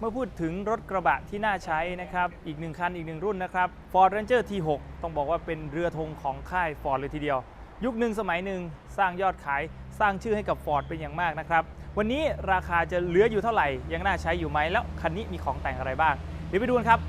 เมื่อพูดถึงรถกระบะที่น่าใช้นะครับ อีกหนึ่งคันอีกหนึ่งรุ่นนะครับ Ford Ranger T6 ต้องบอกว่าเป็นเรือธงของค่าย Ford เลยทีเดียว ยุคหนึ่งสมัยหนึ่งสร้างยอดขายสร้างชื่อให้กับ Ford เป็นอย่างมากนะครับ วันนี้ราคาจะเหลืออยู่เท่าไหร่ ยังน่าใช้อยู่ไหมแล้วคันนี้มีของแต่งอะไรบ้างเดี๋ยวไปดูกันครับ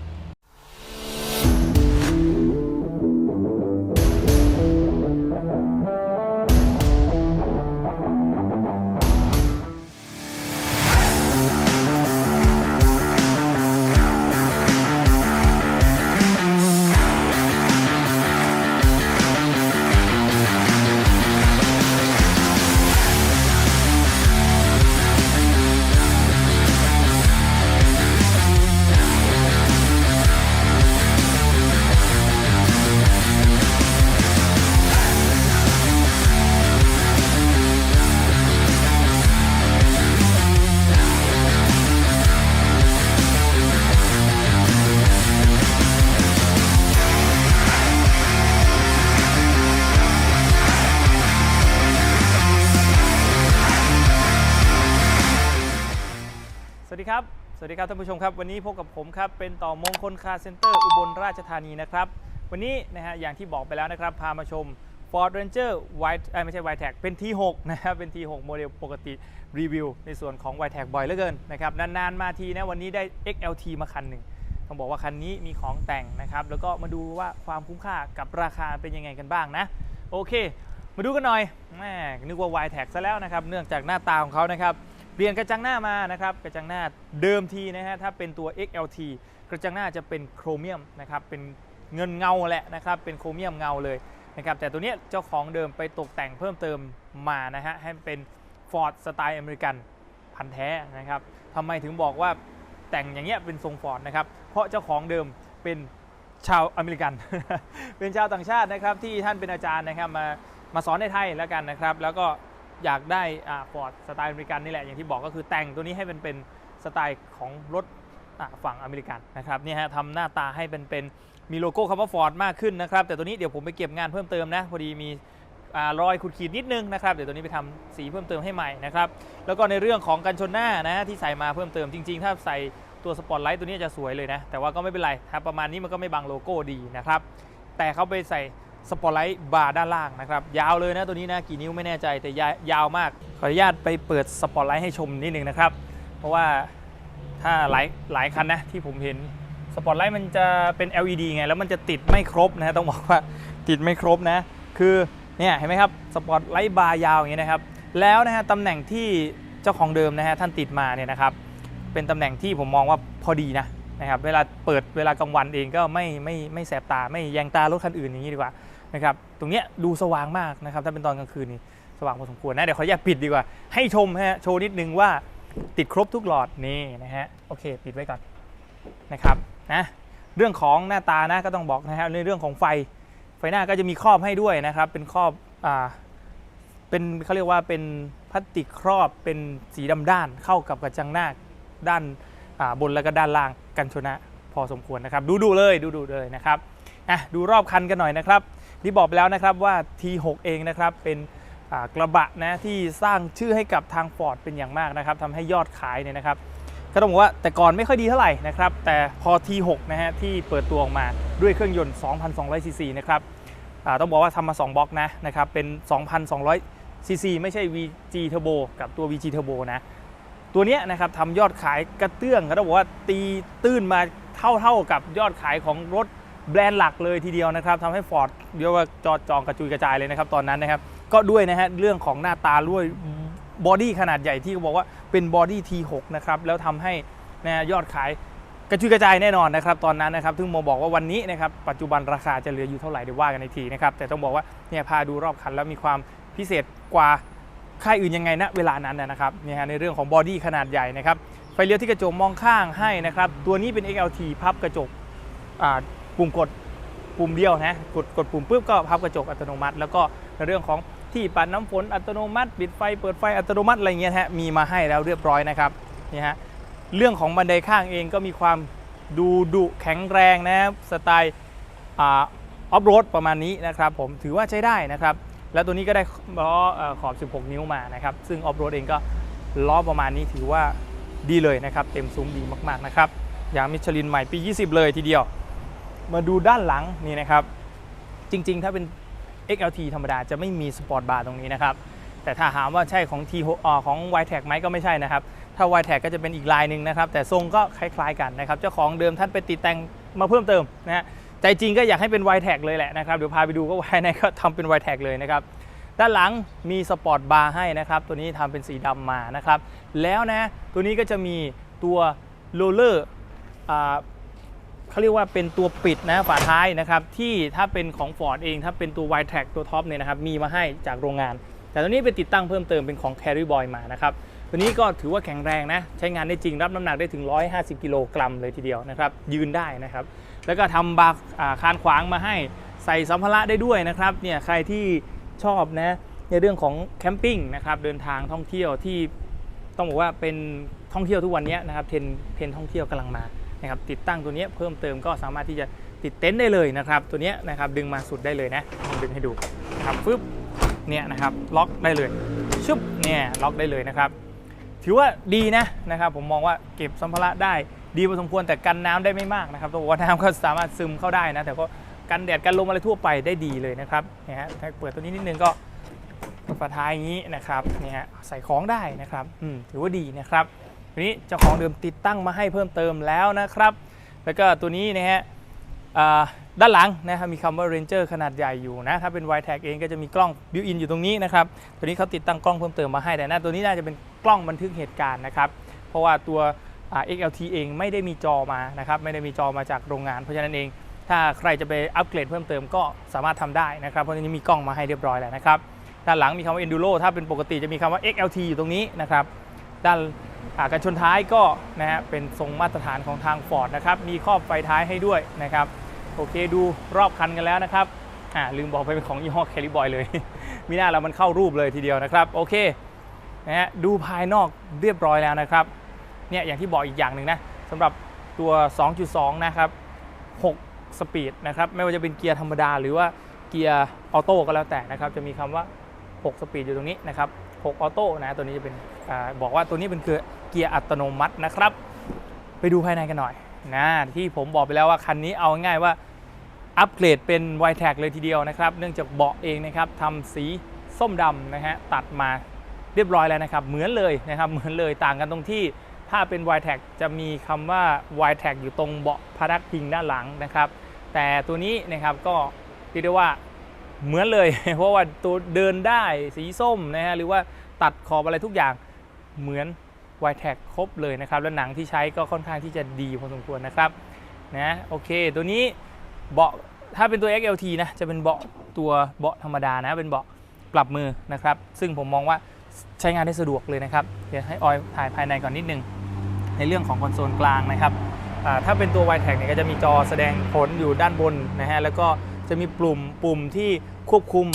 สวัสดีครับท่านผู้ชมครับ วันนี้พบกับผมครับเป็นต่อมงคลคาร์เซ็นเตอร์อุบลราชธานีนะครับ วันนี้นะฮะอย่างที่บอกไปแล้วนะครับ พามาชม Ford Ranger White เอ้ยไม่ใช่ White Tag เป็น T6 นะครับเป็น T6 โมเดลปกติรีวิว ในส่วนของ White Tag บ่อยเหลือเกินนะครับนานๆมาทีนะวันนี้ได้ XLT มาคันหนึ่งต้องบอกว่าคันนี้มีของแต่งนะครับแล้วก็มาดูว่าความคุ้มค่ากับราคาเป็นยังไงกันบ้างนะ โอเค มาดูกันหน่อยแหมนึกว่า Y Tag ซะแล้วนะครับเนื่องจากหน้าตาของเขานะครับ เปลี่ยนกระจังหน้ามานะครับกระจังหน้าเดิมทีนะฮะถ้าเป็นตัว XLT กระจังหน้าจะเป็นโครเมียมนะครับเป็นเงินเงาแหละนะครับเป็นโครเมียมเงาเลยนะครับแต่ตัวเนี้ยเจ้าของเดิมไปตกแต่งเพิ่มเติมมานะฮะให้เป็น Ford สไตล์อเมริกันพันแท้นะครับทำไมถึงบอกว่าแต่งอย่างเงี้ยเป็นทรงฟอร์ดนะครับเพราะเจ้าของเดิมเป็นชาวอเมริกัน เป็นชาวต่างชาตินะครับที่ท่านเป็นอาจารย์นะครับมามาสอนในไทยแล้วกันนะครับ แล้วก็ อยากได้ฟอร์ดสไตล์อเมริกันนี่แหละอย่างที่บอกก็คือแต่งตัวนี้ให้เป็นเป็นสไตล์ของรถฝั่งอเมริกันนะครับนี่ฮะทำหน้าตาให้เป็นเป็นมีโลโก้คำว่า Ford มากขึ้นนะครับแต่ตัวนี้เดี๋ยวผมไปเก็บงานเพิ่มเติมนะพอดีมีอรอยขุดขีดนิดนึงนะครับเดี๋ยวตัวนี้ไปทำสีเพิ่มเติมให้ใหม่นะครับแล้วก็ในเรื่องของกันชนหน้านะที่ใส่มาเพิ่มเติมจริง ๆ ถ้าใส่ตัวสปอตไลท์ตัวนี้จะสวยเลยนะแต่ว่าก็ไม่เป็นไรถ้าประมาณนี้มันก็ไม่บังโลโก้ดีนะครับแต่เขาไปใส่ สปอตไลท์บาร์ด้านล่างนะครับ ยาวเลยนะตัวนี้นะกี่นิ้วไม่แน่ใจแต่ยายาวมาก ขออนุญาตไปเปิดสปอตไลท์ให้ชมนิดนึงนะครับ เพราะว่าถ้าหลายหลายคันนะที่ผมเห็นสปอตไลท์มันจะเป็น LED ไง แล้วมันจะติดไม่ครบนะต้องบอกว่าติดไม่ครบนะ คือเนี่ยเห็นไหมครับสปอตไลท์บาร์ยาวอย่างเงี้ยนะครับ แล้วนะฮะตำแหน่งที่เจ้าของเดิมนะฮะท่านติดมาเนี่ยนะครับเป็นตำแหน่งที่ผมมองว่าพอดีนะ นะครับเวลาเปิดเวลากลางวันเองก็ไม่ไม่ไม่แสบตาไม่แยงตารถคันอื่นอย่างนี้ดีกว่านะครับตรงเนี้ยดูสว่างมากนะครับถ้าเป็นตอนกลางคืนนี่สว่างพอสมควรนะเดี๋ยวขออนุญาตปิดดีกว่า ให้ชมฮะโชว์นิดนึงว่าติดครบทุกหลอดนี่นะฮะโอเค ปิดไว้ก่อนนะครับนะเรื่องของหน้าตานะก็ต้องบอกนะครับในเรื่องของไฟไฟหน้าก็จะมีครอบให้ด้วยนะครับ เป็นครอบอ่าเป็นเขาเรียกว่าเป็นพลาสติกครอบเป็นสีดำด้านเข้ากับกระจังหน้าด้าน บนแล้วก็ด้านล่างกันชนะพอสมควรนะครับ ดูดูเลยดูดูเลยนะครับอะดูรอบคันกันหน่อยนะครับที่บอกไปแล้วนะครับว่า T6 เองนะครับเป็นกระบะนะที่สร้างชื่อให้กับทาง Ford เป็นอย่างมากนะครับทำให้ยอดขายเนี่ยนะครับก็ต้องบอกว่าแต่ก่อนไม่ค่อยดีเท่าไหร่นะครับแต่พอ T6 นะฮะที่เปิดตัวออกมาด้วยเครื่องยนต์ 2,200 ซีซีนะครับต้องบอกว่าทำมา 2บล็อกนะนะครับเป็น 2,200 ซีซีไม่ใช่ VG Turbo กับตัว VG Turbo นะ ตัวนี้นะครับทำยอดขายกระเตื้องก็ต้องบอกว่าตีตื้นมาเท่าเท่ากับยอดขายของรถแบรนด์หลักเลยทีเดียวนะครับทำให้ Ford เรียกว่าจอดจองกระจุยกระจายเลยนะครับตอนนั้นนะครับก็ด้วยนะฮะเรื่องของหน้าตาด้วยบอดี้ขนาดใหญ่ที่เขาบอกว่าเป็นบอดี้ T6 นะครับแล้วทำให้นะฮะยอดขายกระจุยกระจายแน่นอนนะครับตอนนั้นนะครับซึ่งโมบอกว่าวันนี้นะครับปัจจุบันราคาจะเหลืออยู่เท่าไหร่เดี๋ยวว่ากันในทีนะครับแต่ต้องบอกว่าเนี่ยพาดูรอบคันแล้วมีความพิเศษกว่า ค่ายอื่นยังไงนะเวลานั้นนะครับเนี่ยฮะในเรื่องของบอดี้ขนาดใหญ่นะครับไฟเลี้ยวที่กระจกมองข้างให้นะครับ ตัวนี้เป็น XLT พับกระจกปุ่มกดปุ่มเดียวนะกดกดปุ่มปุ๊บก็พับกระจกอัตโนมัติ แล้วก็ในเรื่องของที่ปัดน้ำฝนอัตโนมัติปิดไฟเปิดไฟอัตโนมัติอะไรเงี้ยฮะมีมาให้แล้วเรียบร้อยนะครับนี่ฮะเรื่องของบันไดข้างเองก็มีความดูดุแข็งแรงนะสไตล์ออฟโรดประมาณนี้นะครับผมถือว่าใช้ได้นะครับ แล้วตัวนี้ก็ได้ล้อขอบ 16 นิ้วมานะครับ ซึ่งออฟโรดเองก็ล้อประมาณนี้ถือว่าดีเลยนะครับ เต็มซุ้มดีมากๆนะครับยางมิชลินใหม่ปี 20 เลยทีเดียว มาดูด้านหลังนี่นะครับ จริงๆ ถ้าเป็น XLT ธรรมดาจะไม่มีสปอร์ตบาร์ตรงนี้นะครับ แต่ถ้าถามว่าใช่ของ T อของ y t e c ไหมก็ไม่ใช่นะครับ ถ้า y t e c ก็จะเป็นอีกลายหนึ่งนะครับ แต่ทรงก็คล้ายๆกันนะครับ เจ้าของเดิมท่านไปติดแต่งมาเพิ่มเติมนะฮะ ใจจริงก็อยากให้เป็น y t e c เลยแหละนะครับ เดี๋ยวพาไปดูก็ y ก็ทำเป็น y t e c เลยนะครับ ด้านหลังมีสปอร์ตบาร์ให้นะครับ ตัวนี้ทำเป็นสีดำมานะครับ แล้วนะ ตัวนี้ก็จะมีตัวโรลเลอร์เขาเรียกว่าเป็นตัวปิดนะฝาท้ายนะครับ ที่ถ้าเป็นของ Ford เอง ถ้าเป็นตัว y t r a c ตัวท็อปเนี่ยนะครับ มีมาให้จากโรงงาน แต่ตัวนี้ไปติดตั้งเพิ่มเติมเป็นของ Carry Boy มานะครับตัวนี้ก็ถือว่าแข็งแรงนะ ใช้งานได้จริงรับน้ำหนักได้ถึง 150 กิโลกรัมเลยทีเดียวนะครับ ยืนได้นะครับ แล้วก็ทำบาร์คานขวางมาให้ใส่สัมภาระได้ด้วยนะครับเนี่ยใครที่ชอบนะในเรื่องของแคมปิ้งนะครับเดินทางท่องเที่ยวที่ต้องบอกว่าเป็นท่องเที่ยวทุกวันนี้นะครับเทนเทนท่องเที่ยวกำลังมานะครับติดตั้งตัวนี้เพิ่มเติมก็สามารถที่จะติดเต็นท์ได้เลยนะครับตัวนี้นะครับดึงมาสุดได้เลยนะผมดึงให้ดูครับฟึบเนี่ยนะครับล็อกได้เลยชุบเนี่ยล็อกได้เลยนะครับ ถือว่าดีนะนะครับผมมองว่าเก็บสัมภาระได้ ดีพอสมควรแต่กันน้ำได้ไม่มากนะครับต้องบอกว่าน้ำก็สามารถซึมเข้าได้นะ แต่ก็กันแดดกันลมอะไรทั่วไปได้ดีเลยนะครับเนี่ยฮะถ้าเปิดตัวนี้นิดนึงก็ฝาท้ายอย่างนี้นะครับเนี่ยฮะใส่ของได้นะครับอืมถือว่าดีนะครับทีนี้เจ้าของเดิมติดตั้งมาให้เพิ่มเติมแล้วนะครับ แล้วก็ตัวนี้นะฮะด้านหลังนะครับมีคำว่า Ranger ขนาดใหญ่อยู่นะถ้าเป็น y t a g เองก็จะมีกล้องบิวอินอยู่ตรงนี้นะครับตัวนี้เขาติดตั้งกล้องเพิ่มเติมมาให้แต่หน้าตัวนี้น่าจะเป็นกล้องบันทึกเหตุการณ์นะครับเพราะว่าตัว XLT เองไม่ได้มีจอมานะครับไม่ได้มีจอมาจากโรงงาน เพราะฉะนั้นเอง ถ้าใครจะไปอัปเกรดเพิ่มเติมก็สามารถทำได้นะครับ เพราะนี้มีกล้องมาให้เรียบร้อยแล้วนะครับ ด้านหลังมีคำว่า Enduro ถ้าเป็นปกติจะมีคำว่า XLT อยู่ตรงนี้นะครับ ด้านกันชนท้ายก็นะฮะเป็นทรงมาตรฐานของทาง Ford นะครับ มีครอบไฟท้ายให้ด้วยนะครับ โอเคดูรอบคันกันแล้วนะครับอ่าลืมบอกไปเป็นของยี่ห้อ c a r r y Boy เลย มีหน้าเรามันเข้ารูปเลยทีเดียวนะครับ โอเคนะฮะดูภายนอกเรียบร้อยแล้วนะครับ เนี่ยอย่างที่บอกอีกอย่างหนึ่งนะสำหรับตัว 2.2 นะครับ 6 สปีดนะครับ ไม่ว่าจะเป็นเกียร์ธรรมดาหรือว่าเกียร์ออโต้ก็แล้วแต่นะครับ จะมีคำว่า 6 สปีดอยู่ตรงนี้นะครับ 6 ออโต้นะ ตัวนี้จะเป็นอบอกว่าตัวนี้เป็นคือเกียร์อัตโนมัตินะครับ ไปดูภายในกันหน่อยนะที่ผมบอกไปแล้วว่าคันนี้เอาง่ายว่าอัปเกรดเป็น y t a g เลยทีเดียวนะครับ เนื่องจากเบาะเองนะครับทำสีส้มดำนะฮะตัดมาเรียบร้อยแล้วนะครับ เหมือนเลยนะครับ เหมือนเลยต่างกันตรงที่ ถ้าเป็น y t a g จะมีคำว่า y t a g อยู่ตรงเบาะพนักพิงด้านหลังนะครับ แต่ตัวนี้นะครับก็เรียกได้ว่าเหมือนเลย เพราะว่าตัวเดินได้สีส้มนะฮะหรือว่าตัดขอบอะไรทุกอย่างเหมือน y t a g ครบเลยนะครับ แล้วหนังที่ใช้ก็ค่อนข้างที่จะดีพอสมควรนะครับนะโอเค ตัวนี้เบาะถ้าเป็นตัว XLT นะจะเป็นเบาะตัวเบาะธรรมดานะเป็นเบาะปรับมือนะครับ ซึ่งผมมองว่าใช้งานได้สะดวกเลยนะครับ เดี๋ยวให้ออยถ่ายภายในก่อนนิดนึง ในเรื่องของคอนโซลกลางนะครับถ้าเป็นตัว y t a g เนี่ยก็จะมีจอแสดงผลอยู่ด้านบนนะฮะแล้วก็จะมีปุ่มปุ่มที่ควบคุม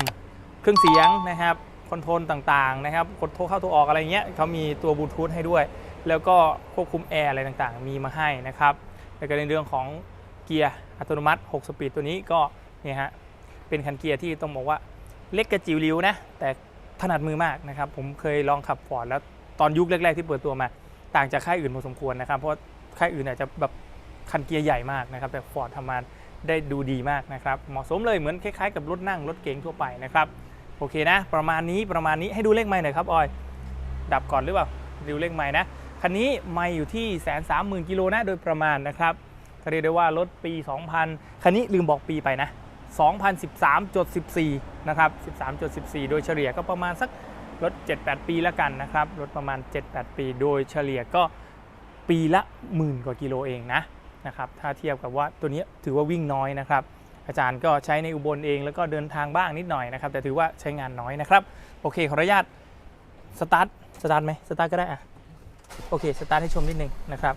เครื่องเสียงนะครับคอนโทรลต่างๆนะครับกดโทรเข้าโทรออกอะไรเงี้ยเขามีตัวบลูทูธให้ด้วย แล้วก็ควบคุมแอร์อะไรต่างๆ มีมาให้นะครับแล้วก็ในเรื่องของเกียร์อัตโนมัติ 6 สปีดตัวนี้ก็เนี่ยฮะเป็นคันเกียร์ที่ต้องบอกว่าเล็กกระจิ๋วริ้วนะแต่ถนัดมือมากนะครับผมเคยลองขับฟอร์ดแล้วตอนยุคแรกๆที่เปิดตัวมา ต่างจากค่ายอื่นพอสมควรนะครับ เพราะค่ายอื่นอาจจะแบบคันเกียร์ใหญ่มากนะครับ แต่ฟอร์ดทำมาได้ดูดีมากนะครับ เหมาะสมเลยเหมือนคล้ายๆกับรถนั่งรถเก๋งทั่วไปนะครับโอเคนะ ประมาณนี้ประมาณนี้ให้ดูเลขไม้หน่อยครับออย ดับก่อนหรือเปล่าดูเลขไม้นะคันนี้ไม่อยู่ที่แสนสามหมื่นกิโลนะโดยประมาณนะครับเรียกได้ว่ารถปี 2000 คันนี้ลืมบอกปีไปนะ 2013.14 นะครับ 13.14 โดยเฉลี่ยก็ประมาณสัก รถ 7-8 ปีแล้วกันนะครับ รถประมาณ 7-8 ปี โดยเฉลี่ยก็ปีละหมื่นกว่ากิโลเองนะนะครับ ถ้าเทียบกับว่าตัวนี้ถือว่าวิ่งน้อยนะครับ อาจารย์ก็ใช้ในอุบลเองแล้วก็เดินทางบ้างนิดหน่อยนะครับ แต่ถือว่าใช้งานน้อยนะครับ โอเค ขออนุญาตสตาร์ท สตาร์ทไหมสตาร์ทก็ได้อะโอเค สตาร์ทให้ชมนิดนึงนะครับ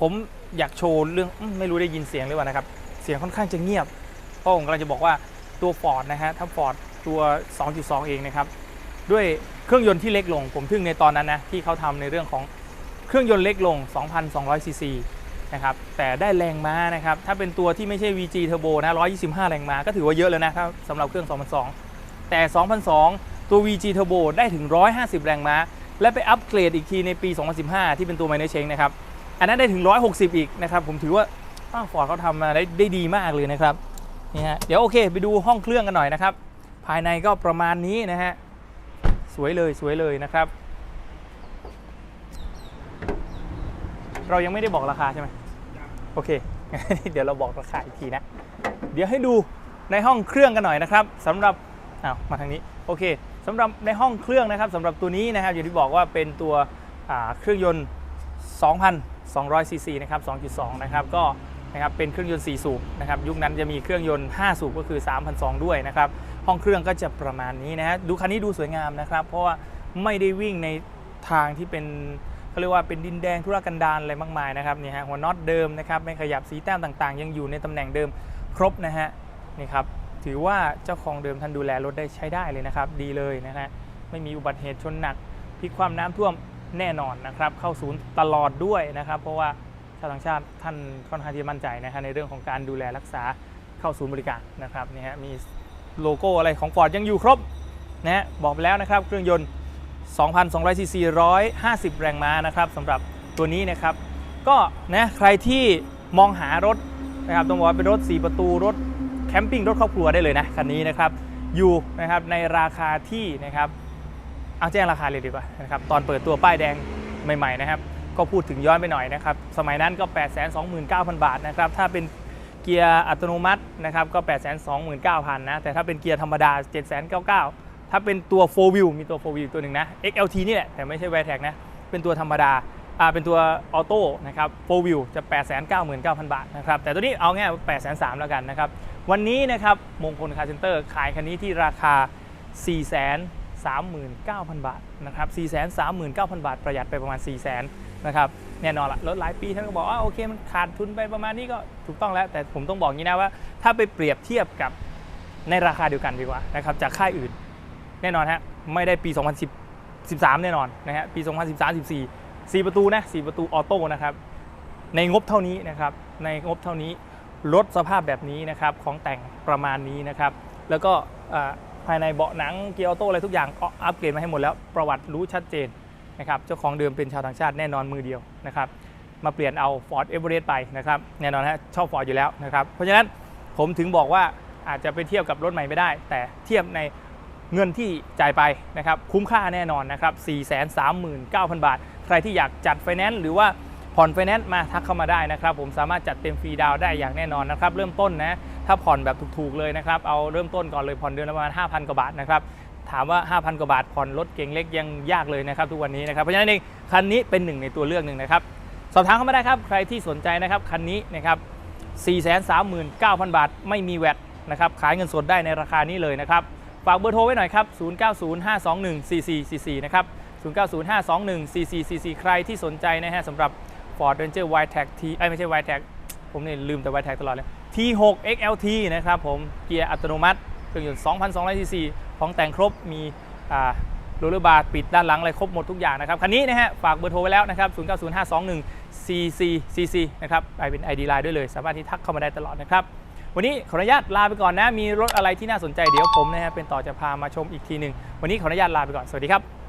ผมอยากโชว์เรื่องไม่รู้ได้ยินเสียงหรือเปล่านะครับ เสียงค่อนข้างจะเงียบเพราะผมกำลังจะบอกว่าตัว Ford นะฮะ ถ้า Ford ตัว 2.2 เองนะครับ ด้วยเครื่องยนต์ที่เล็กลง ผมทึ่งในตอนนั้นนะที่เขาทำในเรื่องของเครื่องยนต์เล็กลง 2,200 ซีซีนะครับแต่ได้แรงม้านะครับถ้าเป็นตัวที่ไม่ใช่ VG Turbo นะ 125 แรงม้าก็ถือว่าเยอะแล้วนะครับสำหรับเครื่อง2,200แต่ 2,002 ตัว VG Turbo ได้ถึง 150 แรงม้า และไปอัปเกรดอีกทีในปี 2015 ที่เป็นตัว Minor Change นะครับอันนั้นได้ถึง 160 อีกนะครับผมถือว่าฟอร์ดเขาทำมาได้ได้ดีมากเลยนะครับนี่ฮะเดี๋ยวโอเค ไปดูห้องเครื่องกันหน่อยนะครับภายในก็ประมาณนี้นะฮะ สวยเลยสวยเลยนะครับ เรายังไม่ได้บอกราคาใช่ไหมโอเค เดี๋ยวเราบอกราคาอีกทีนะ เดี๋ยวให้ดูในห้องเครื่องกันหน่อยนะครับสำหรับอ้าวมาทางนี้โอเคสำหรับในห้องเครื่องนะครับสำหรับตัวนี้นะครับอย่างที่บอกว่าเป็นตัวเครื่องยนต์ 2,200ซีซีนะครับ 2.2 นะครับก็นะครับเป็นเครื่องยนต์ 4 สูบนะครับยุคนั้นจะมีเครื่องยนต์ 5 สูบก็คือ 3,200 ด้วยนะครับ ห้องเครื่องก็จะประมาณนี้นะฮะดูคันนี้ดูสวยงามนะครับ เพราะว่าไม่ได้วิ่งในทางที่เป็นเขาเรียกว่าเป็นดินแดงธุรกันดารอะไรมากมายนะครับนี่ฮะหัวน็อตเดิมนะครับไม่ขยับสีแต้มต่างๆ ยังอยู่ในตำแหน่งเดิมครบนะฮะนี่ครับถือว่าเจ้าของเดิมท่านดูแลรถได้ใช้ได้เลยนะครับ ดีเลยนะฮะไม่มีอุบัติเหตุชนหนักพลิกความน้ำท่วมแน่นอนนะครับ เข้าศูนย์ตลอดด้วยนะครับ เพราะว่าชาวต่างชาติท่านค่อนข้างที่มั่นใจนะฮะในเรื่องของการดูแลรักษาเข้าศูนย์บริการนะครับนี่ฮะมี โลโก้อะไรของ Ford ยังอยู่ครบนะฮะบอกไปแล้วนะครับเครื่องยนต์ 2,200 ซีซี 150 แรงม้านะครับสำหรับตัวนี้นะครับ ก็นะใครที่มองหารถนะครับต้องบอกว่าเป็นรถ 4 ประตูรถแคมปิ้งรถครอบครัวได้เลยนะคันนี้นะครับอยู่นะครับในราคาที่นะครับเอาแจ้งราคาเลยดีกว่านะครับตอนเปิดตัวป้ายแดงใหม่ๆนะครับ ก็พูดถึงย้อนไปหน่อยนะครับ สมัยนั้นก็ 829,000 บาทนะครับ ถ้าเป็น เกียร์อัตโนมัตินะครับก็ 829,000 นะ แต่ถ้าเป็นเกียร์ธรรมดา 7 9 9 0 0ถ้าเป็นตัว 4 wheel มีตัว 4 wheel ตัวหนึ่งนะ XLT นี่แหละ แต่ไม่ใช่ v i t e c นะ เป็นตัวธรรมดาอ่าเป็นตัวออโต้นะครับ 4 wheel จะ 899,000 บาทนะครับ แต่ตัวนี้เอาง่าย803,000แล้วกันนะครับ วันนี้นะครับมงคลคาร์เซ็นเตอร์ขายคันนี้ที่ราคา 4 39,000 บาทนะครับ 439,000 บาท ประหยัดไปประมาณ 400,000นะครับ แน่นอนละรถหลายปีท่านก็บอกว่าโอเคมันขาดทุนไปประมาณนี้ก็ถูกต้องแล้ว แต่ผมต้องบอกงี้นะว่า ถ้าไปเปรียบเทียบกับในราคาเดียวกันดีกว่านะครับจากค่ายอื่น แน่นอนฮะไม่ได้ปี 2013 แน่นอนนะฮะปี 2013 14 4 ประตูนะ4ประตูออโต้นะครับในงบเท่านี้นะครับในงบเท่านี้รถสภาพแบบนี้นะครับของแต่งประมาณนี้นะครับแล้วก็ภายในเบาะหนังเกียร์ออโต้อะไรทุกอย่างก็อัปเกรดมาให้หมดแล้วประวัติรู้ชัดเจน นะครับเจ้าของเดิมเป็นชาวต่างชาติแน่นอนมือเดียวนะครับมาเปลี่ยนเอา Ford Everest ไปนะครับแน่นอนฮะชอบ Ford อยู่แล้วนะครับเพราะฉะนั้นผมถึงบอกว่าอาจจะไปเทียบกับรถใหม่ไม่ได้ แต่เทียบในเงินที่จ่ายไปนะครับคุ้มค่าแน่นอนนะครับ 439,000 บาท ใครที่อยากจัดไฟแนนซ์หรือว่าผ่อนไฟแนนซ์มาทักเข้ามาได้นะครับ ผมสามารถจัดเต็มฟรีดาวได้อย่างแน่นอนนะครับ เริ่มต้นนะ ถ้าผ่อนแบบถูกๆเลยนะครับ เอาเริ่มต้นก่อนเลยผ่อนเดือนละประมาณ 5,000 กว่าบาทนะครับ ถามว่า 5,000 กว่าบาทผ่อนรถเก่งเล็กยังยากเลยนะครับทุกวันนี้นะครับเพราะฉะนั้นเองคันนี้เป็นหนึ่งในตัวเลือกหนึ่งนะครับสอบถามเข้ามาได้ครับใครที่สนใจนะครับคันนี้นะครับ 439,000 บาทไม่มีแวตนะครับขายเงินสดได้ในราคานี้เลยนะครับฝากเบอร์โทรไว้หน่อยครับ 0905214444 นะครับ 0905214444 ใครที่สนใจนะฮะสำหรับ Ford Ranger Wildtrak T ไอ้ไม่ใช่ Wildtrak ผมเนี่ยลืมแต่ Wildtrak ตลอดเลย T6 XLT นะครับผม เกียร์อัตโนมัติ เครื่องยนต์ 2,200 cc ของแต่งครบมีโรลเลอร์บาร์ปิดด้านหลังอะไรครบหมดทุกอย่างนะครับ คันนี้นะฮะฝากเบอร์โทรไว้แล้วนะครับ 0905214444 นะครับไปเป็น ID Line ด้วยเลย สามารถที่ทักเข้ามาได้ตลอดนะครับ วันนี้ขออนุญาตลาไปก่อนนะ มีรถอะไรที่น่าสนใจเดี๋ยวผมนะฮะเป็นต่อจะพามาชมอีกทีหนึ่ง วันนี้ขออนุญาตลาไปก่อน สวัสดีครับ